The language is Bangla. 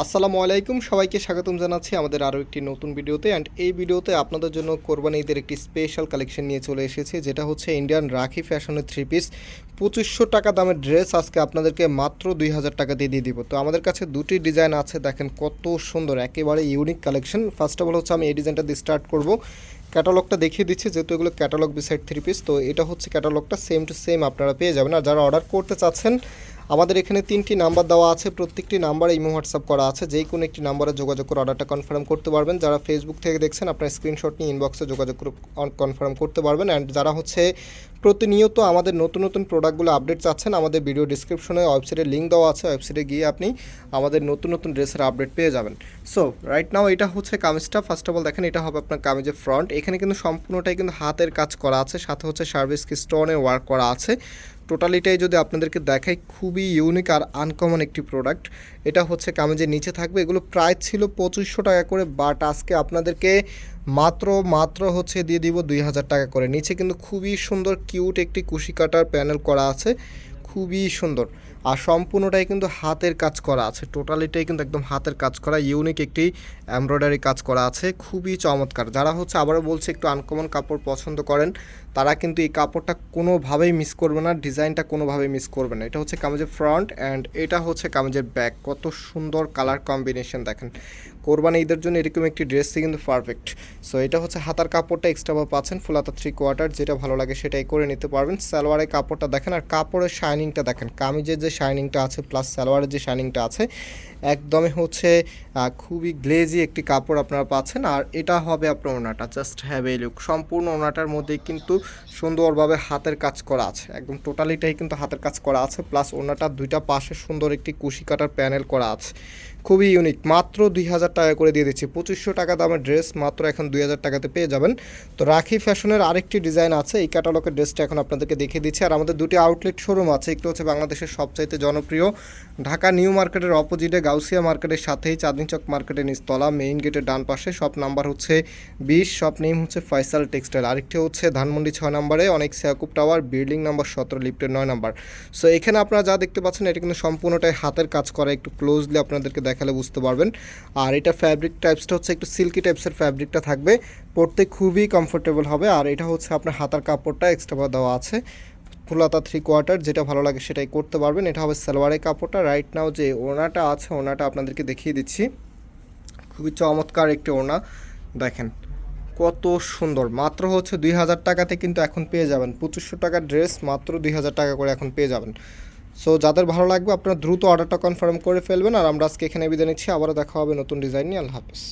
আসসালামু আলাইকুম, সবাইকে স্বাগতম জানাচ্ছি আমাদের আরও একটি নতুন ভিডিওতে। অ্যান্ড এই ভিডিওতে আপনাদের জন্য কোরবানি ঈদের একটি স্পেশাল কালেকশন নিয়ে চলে এসেছি, যেটা হচ্ছে ইন্ডিয়ান রাখি ফ্যাশনের থ্রি পিস পঁচিশশো টাকা দামের ড্রেস আজকে আপনাদেরকে মাত্র দুই হাজার টাকা দিয়ে দিয়ে দিব। তো আমাদের কাছে দুটি ডিজাইন আছে, দেখেন কত সুন্দর, একেবারে unique collection first of all হচ্ছে আমি এই ডিজাইনটা দিয়ে স্টার্ট করব। ক্যাটালগটা দেখিয়ে দিচ্ছি, যেহেতু এগুলো ক্যাটালগ বিসাইড থ্রি পিস তো এটা হচ্ছে ক্যাটালগটা সেম টু সেম আপনারা পেয়ে যাবেন। আর যারা অর্ডার করতে চাচ্ছেন আমাদের এখানে তিনটি নাম্বার দেওয়া আছে, প্রত্যেকটি নাম্বারে ইমো, হোয়াটসঅ্যাপ করা আছে যেই কোনো একটি নাম্বারে যোগাযোগ করে অর্ডারটা কনফার্ম করতে পারবেন। যারা ফেসবুক থেকে দেখছেন, আপনার স্ক্রিনশট নিয়ে ইনবক্সে যোগাযোগ কনফার্ম করতে পারবেন। অ্যান্ড যারা হচ্ছে প্রতিনিয়ত আমাদের নতুন নতুন প্রোডাক্টগুলো আপডেট চাচ্ছেন, আমাদের ভিডিও ডিসক্রিপশনে ওয়েবসাইটের লিঙ্ক দেওয়া আছে ওয়েবসাইটে গিয়ে আপনি আমাদের নতুন নতুন ড্রেসের আপডেট পেয়ে যাবেন। সো রাইট নাও এটা হচ্ছে কামিজটা। ফার্স্ট অফ অল দেখেন, এটা হবে আপনার কামিজের ফ্রন্ট এখানে কিন্তু সম্পূর্ণটাই কিন্তু হাতের কাজ করা আছে, সাথে হচ্ছে সার্ভিস কি স্টোনের ওয়ার্ক করা আছে। টোটালিটাই যদি আপনাদেরকে দেখাই, খুবই ইউনিক আর আনকমন একটি প্রোডাক্ট এটা হচ্ছে কামেজের নিচে থাকবে। এগুলো প্রায় ছিল পঁচিশশো টাকা করে বাট আজকে আপনাদেরকে মাত্র মাত্র হচ্ছে দিয়ে দিব দুই হাজার টাকা করে। নিচে কিন্তু খুবই সুন্দর কিউট একটি কুশি কাটার প্যানেল করা আছে। খুবই সুন্দর। আর সম্পূর্ণটাই কিন্তু হাতের কাজ করা আছে। টোটালিটাই কিন্তু একদম হাতের কাজ করা ইউনিক একটি এমব্রয়ডারি কাজ করা আছে। খুবই চমৎকার। যারা হচ্ছে আবারও বলছে, একটু আনকমন কাপড় পছন্দ করেন, তারা কিন্তু এই কাপড়টা কোনোভাবেই মিস করবে না, ডিজাইনটা কোনোভাবেই মিস করবে না। এটা হচ্ছে কামেজের ফ্রন্ট অ্যান্ড এটা হচ্ছে কামেজের ব্যাক কত সুন্দর কালার কম্বিনেশন দেখেন। কোরবানি ঈদের জন্য এরকম একটি ড্রেসই কিন্তু পারফেক্ট সো এটা হচ্ছে হাতার কাপড়টা এক্সট্রা পাচ্ছেন ফুল হাতা থ্রি কোয়ার্টার যেটা ভালো লাগে সেটাই করে নিতে পারবেন। সালোয়ারের কাপড়টা দেখেন, আর কাপড়ের শাইনিংটা দেখেন। কামিজের যে শাইনিংটা আছে প্লাস সালোয়ারের যে শাইনিংটা আছে, একদমই হচ্ছে খুবই গ্লেজি একটি কাপড় আপনারা পাচ্ছেন। আর এটা হবে আপনার ওনাটা জাস্ট হ্যাভ এ লুক সম্পূর্ণ ওনাটার মধ্যে কিন্তু সুন্দরভাবে হাতের কাজ করা আছে। একদম টোটালিটাই কিন্তু হাতের কাজ করা আছে প্লাস ওনাটার দুইটা পাশে সুন্দর একটি কুশি কাটার প্যানেল করা আছে। খুবই ইউনিক মাত্র দুই হাজার টাকা করে দিয়ে দিচ্ছি। পঁচিশশো টাকা দামের ড্রেস মাত্র এখন দুই হাজার টাকাতে পেয়ে যাবেন। তো রাখি ফ্যাশনের আরেকটি ডিজাইন আছে, এই ক্যাটালগের ড্রেসটা এখন আপনাদেরকে দেখিয়ে দিচ্ছি। আর আমাদের দুটি আউটলেট শোরুম আছে, একটু হচ্ছে বাংলাদেশের সবচাইতে জনপ্রিয়, ঢাকা নিউ মার্কেটের অপোজিটে গাউসিয়া মার্কেটের সাথেই চাঁদনি চক মার্কেটের নিচতলা মেইন গেটের ডান পাশে। শপ নাম্বার হচ্ছে বিশ সব নেম হচ্ছে ফয়সাল টেক্সটাইল আরেকটি হচ্ছে ধানমন্ডি ছয় নম্বরে, অনেক সিয়াকুব টাওয়ার বিল্ডিং নাম্বার সতেরো লিফটের নয় নাম্বার। সো এখানে আপনারা যা দেখতে পাচ্ছেন, এটা কিন্তু সম্পূর্ণটাই হাতের কাজ করা। একটু ক্লোজলি আপনাদেরকে দেখালে বুঝতে পারবেন। আর এটা ফ্যাব্রিক টাইপসটা হচ্ছে একটু সিল্কি টাইপসের ফ্যাব্রিকটা থাকবে। পরতে খুবই কমফোর্টেবল হবে। আর এটা হচ্ছে আপনার হাতার কাপড়টা এক্সট্রা দেওয়া আছে। ফুলাতা থ্রি কোয়ার্টার যেটা ভালো লাগে সেটাই করতে পারবেন। এটা হবে সালোয়ারের কাপড়টা। রাইট নাও যে ওনাটা আছে, ওনাটা আপনাদেরকে দেখিয়ে দিচ্ছি। খুবই চমৎকার একটি ওনা। দেখেন, কত সুন্দর। মাত্র হচ্ছে দুই হাজার টাকাতে কিন্তু এখন পেয়ে যাবেন। পঁচিশশো টাকার ড্রেস মাত্র দুই হাজার টাকা করে এখন পেয়ে যাবেন। সো যাদের ভালো লাগবে, আপনারা দ্রুত অর্ডারটা কনফার্ম করে ফেলবেন, আর আমরা আজকে এখানে বিদায় নিচ্ছি। আবারও দেখা হবে নতুন ডিজাইন নিয়ে। আল্লাহ হাফিজ।